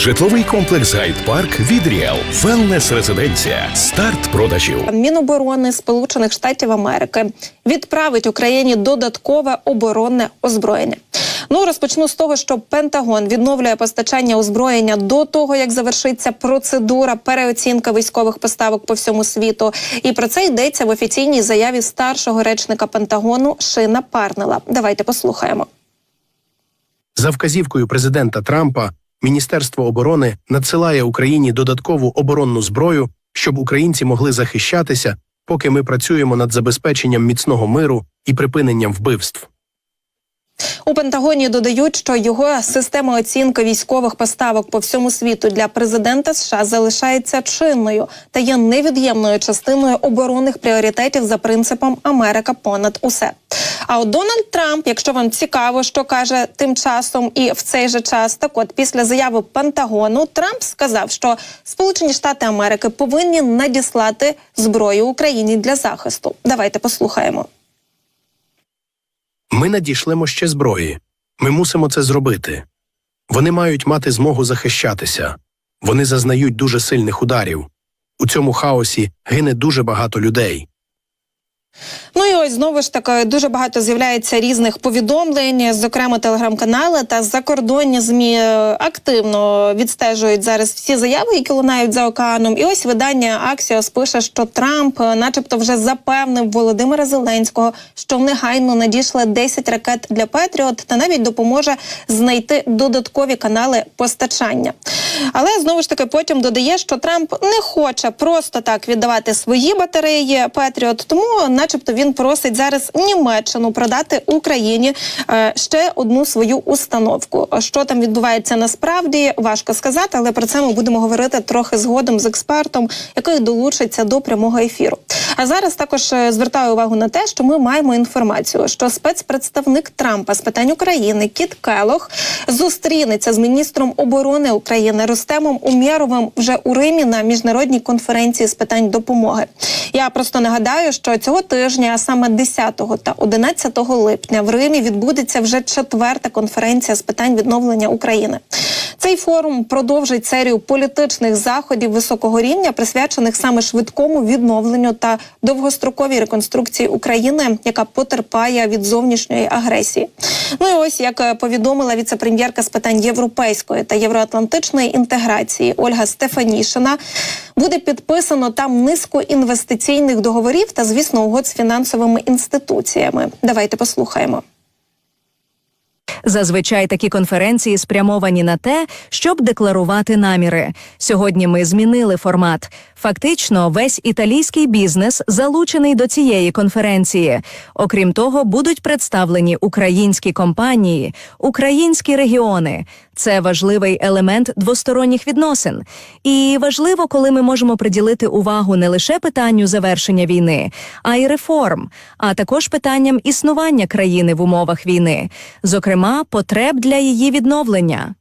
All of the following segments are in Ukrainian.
Житловий комплекс Гайд-Парк від Ріел. Велнес резиденція. Старт продажів. Міноборони Сполучених Штатів Америки відправить Україні додаткове оборонне озброєння. Ну розпочну з того, що Пентагон відновлює постачання озброєння до того, як завершиться процедура переоцінки військових поставок по всьому світу. І про це йдеться в офіційній заяві старшого речника Пентагону Шина Парнела. Давайте послухаємо. За вказівкою президента Трампа Міністерство оборони надсилає Україні додаткову оборонну зброю, щоб українці могли захищатися, поки ми працюємо над забезпеченням міцного миру і припиненням вбивств. У Пентагоні додають, що його система оцінки військових поставок по всьому світу для президента США залишається чинною та є невід'ємною частиною оборонних пріоритетів за принципом Америка понад усе. А от Дональд Трамп, якщо вам цікаво, що каже тим часом і в цей же час, так от після заяви Пентагону Трамп сказав, що Сполучені Штати Америки повинні надіслати зброю Україні для захисту. Давайте послухаємо. Ми надішлемо ще зброї. Ми мусимо це зробити. Вони мають мати змогу захищатися. Вони зазнають дуже сильних ударів. У цьому хаосі гине дуже багато людей. Ну і ось знову ж таки дуже багато з'являється різних повідомлень, зокрема телеграм-канали та закордонні змі е, активно відстежують зараз всі заяви, які лунають за океаном. І ось видання Аксіос пише, що Трамп, е, начебто, вже запевнив Володимира Зеленського, що негайно надійшли 10 ракет для Петріот та навіть допоможе знайти додаткові канали постачання. Але знову ж таки потім додає, що Трамп не хоче просто так віддавати свої батареї Петріот, тому, начебто, він просить зараз Німеччину продати Україні е, ще одну свою установку. Що там відбувається насправді, важко сказати, але про це ми будемо говорити трохи згодом з експертом, який долучиться до прямого ефіру. А зараз також е, звертаю увагу на те, що ми маємо інформацію, що спецпредставник Трампа з питань України Кіт Келох зустрінеться з міністром оборони України Ростемом Умєровим вже у Римі на міжнародній конференції з питань допомоги. Я просто нагадаю, що цього тижня, а саме 10 та 11 липня, в Римі відбудеться вже четверта конференція з питань відновлення України. Цей форум продовжить серію політичних заходів високого рівня, присвячених саме швидкому відновленню та довгостроковій реконструкції України, яка потерпає від зовнішньої агресії. Ну і ось як е, повідомила віце-прем'єрка з питань європейської та євроатлантичної інтеграції Ольга Стефанішина, буде підписано там низку інвестиційних договорів та, звісно, угод з фінансовими інституціями. Давайте послухаємо. Зазвичай такі конференції спрямовані на те, щоб декларувати наміри. Сьогодні ми змінили формат. Фактично, весь італійський бізнес залучений до цієї конференції. Окрім того, будуть представлені українські компанії, українські регіони. Це важливий елемент двосторонніх відносин. І важливо, коли ми можемо приділити увагу не лише питанню завершення війни, а й реформ, а також питанням існування країни в умовах війни, зокрема, потреб для її відновлення.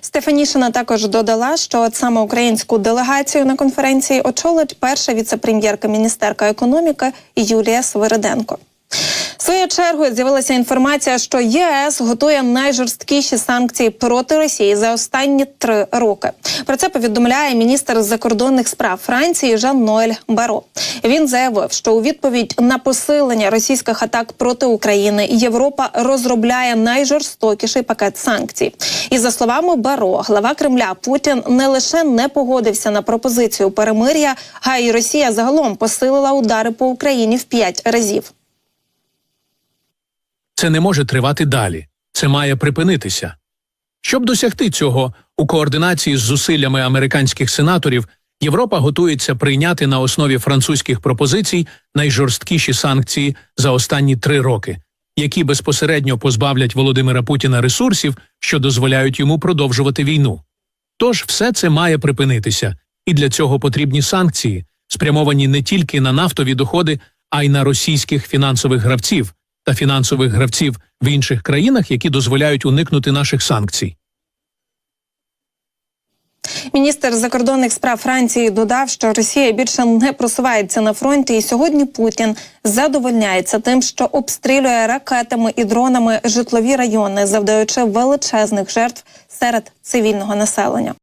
Стефанішина також додала, що от саме українську делегацію на конференції очолить перша віце-прем'єрка міністерка економіки Юлія Свириденко. Своєю чергою з'явилася інформація, що ЄС готує найжорсткіші санкції проти Росії за останні три роки. Про це повідомляє міністр закордонних справ Франції Жан Ноель Баро. Він заявив, що у відповідь на посилення російських атак проти України Європа розробляє найжорстокіший пакет санкцій. І за словами Баро, глава Кремля Путін не лише не погодився на пропозицію перемир'я, а й Росія загалом посилила удари по Україні в п'ять разів. Це не може тривати далі. Це має припинитися. Щоб досягти цього, у координації з зусиллями американських сенаторів Європа готується прийняти на основі французьких пропозицій найжорсткіші санкції за останні три роки, які безпосередньо позбавлять Володимира Путіна ресурсів, що дозволяють йому продовжувати війну. Тож все це має припинитися, і для цього потрібні санкції, спрямовані не тільки на нафтові доходи, а й на російських фінансових гравців та фінансових гравців в інших країнах, які дозволяють уникнути наших санкцій. Міністр закордонних справ Франції додав, що Росія більше не просувається на фронті, і сьогодні Путін задовольняється тим, що обстрілює ракетами і дронами житлові райони, завдаючи величезних жертв серед цивільного населення.